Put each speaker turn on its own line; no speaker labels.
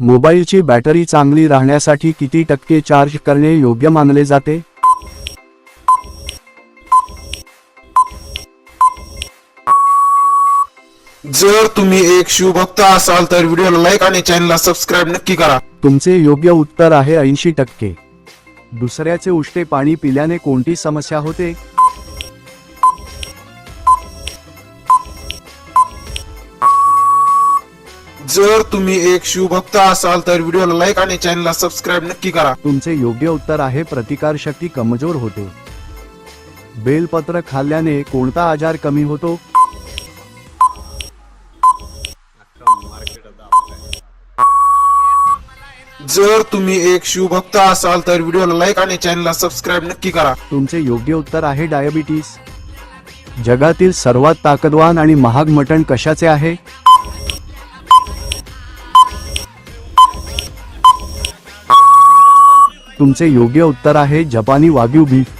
मोबाईलची बॅटरी चांगली राहण्यासाठी किती टक्के चार्ज करणे योग्य मानले जाते?
जर तुम्ही एक शिवभक्त असाल तर व्हिडिओला लाईक आणि चॅनलला सबस्क्राईब नक्की करा.
तुमचे योग्य उत्तर आहे ऐंशी टक्के. दुसऱ्याचे उष्टे पाणी पिल्याने कोणती समस्या होते?
जर तुम्ही एक शिवभक्त असाल तर व्हिडिओला लाईक आणि चॅनलला सबस्क्राईब नक्की करा.
तुमचे योग्य उत्तर आहे प्रतिकारशक्ती कमजोर होते. बेलपत्र खाल्ल्याने कोणता आजार कमी होतो?
जर तुम्ही एक शिवभक्त असाल तर व्हिडिओला लाईक आणि चॅनलला सबस्क्राईब नक्की करा.
तुमचे योग्य उत्तर आहे डायबिटीस जगातील सर्वात ताकदवान आणि महाग मटण कशाचे आहे? तुमचे योग्य उत्तर आहे. जपानी वाग्यू बीफ